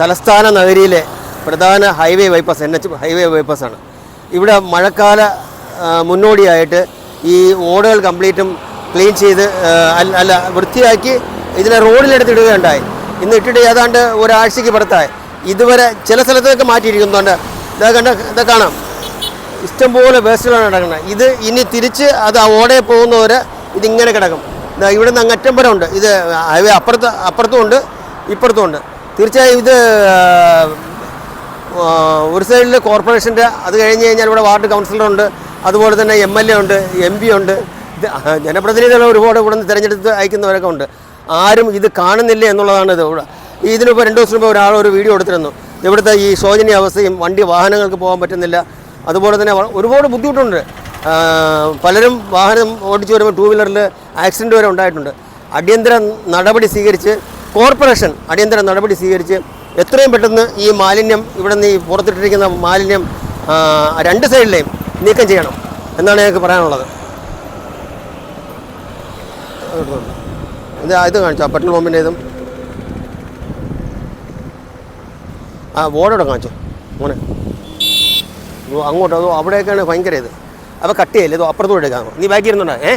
തലസ്ഥാന നഗരിയിലെ പ്രധാന highway bypass N H highway ബൈപ്പാസാണ്. ഇവിടെ മഴക്കാല മുന്നോടിയായിട്ട് ഈ ഓടുകൾ കംപ്ലീറ്റും ക്ലീൻ ചെയ്ത് അല്ല വൃത്തിയാക്കി ഇതിനെ റോഡിലെടുത്തിടുകയുണ്ടായി ഇന്ന് ഇട്ടിട്ട് ഏതാണ്ട് ഒരാഴ്ചയ്ക്ക് പുറത്തായി. ഇതുവരെ ചില സ്ഥലത്തൊക്കെ മാറ്റിയിരിക്കുന്നുണ്ട് ഇതാ കണ്ട ഇതാ കാണാം. ഇഷ്ടംപോലെ വേസ്റ്റുകളാണ് കിടക്കുന്നത് ഇത് ഇനി തിരിച്ച് അത് ആ ഓടയിൽ പോകുന്നവർ ഇതിങ്ങനെ കിടക്കും. ഇവിടെ നിന്ന് അങ്ങറ്റം വരെ ഉണ്ട്. ഇത് ഹൈവേ അപ്പുറത്ത് അപ്പുറത്തും ഉണ്ട് ഇപ്പുറത്തും ഉണ്ട്. തീർച്ചയായും ഇത് ഒരു സൈഡിൽ കോർപ്പറേഷന്റെ അത് കഴിഞ്ഞ് കഴിഞ്ഞാൽ ഇവിടെ വാർഡ് കൗൺസിലറുണ്ട് അതുപോലെ തന്നെ എം എൽ എ ഉണ്ട് എം പി ഉണ്ട്. ജനപ്രതിനിധികൾ ഒരുപാട് ഇവിടെ നിന്ന് തിരഞ്ഞെടുത്ത് അയക്കുന്നവരൊക്കെ ഉണ്ട്. ആരും ഇത് കാണുന്നില്ല എന്നുള്ളതാണ് ഇത്. ഇവിടെ ഇതിനിപ്പോൾ രണ്ട് ദിവസം മുമ്പ് ഒരാൾ ഒരു വീഡിയോ എടുത്തിരുന്നു. ഇവിടുത്തെ ഈ ശോചനീയ അവസ്ഥയും വണ്ടി വാഹനങ്ങൾക്ക് പോകാൻ പറ്റുന്നില്ല. അതുപോലെ തന്നെ ഒരുപാട് ബുദ്ധിമുട്ടുണ്ട്. പലരും വാഹനം ഓടിച്ചു വരുമ്പോൾ ടൂ വീലറിൽ ആക്സിഡന്റ് വരെ ഉണ്ടായിട്ടുണ്ട്. അടിയന്തര നടപടി സ്വീകരിച്ച് കോർപ്പറേഷൻ അടിയന്തര നടപടി സ്വീകരിച്ച് എത്രയും പെട്ടെന്ന് ഈ മാലിന്യം ഇവിടെ നിന്ന് ഈ പുറത്തിട്ടിരിക്കുന്ന മാലിന്യം രണ്ട് സൈഡിലെയും നീക്കം ചെയ്യണം എന്നാണ് ഞങ്ങൾക്ക് പറയാനുള്ളത്. ഇത് ഇത് കാണിച്ചോ പെട്രോൾ പമ്പിന്റെ ഇതും. ആ ബോർഡോടെ കാണിച്ചോ മോനെ. അങ്ങോട്ടോ അതോ അവിടെയൊക്കെയാണ് ഭയങ്കര ഇത്. അപ്പോൾ കട്ട് ചെയ്യല്ലേ ഇതോ അപ്പുറത്തോട്ട് എടുക്കാം നീ ബാക്കി ഇരുന്നുണ്ടോ ഏ?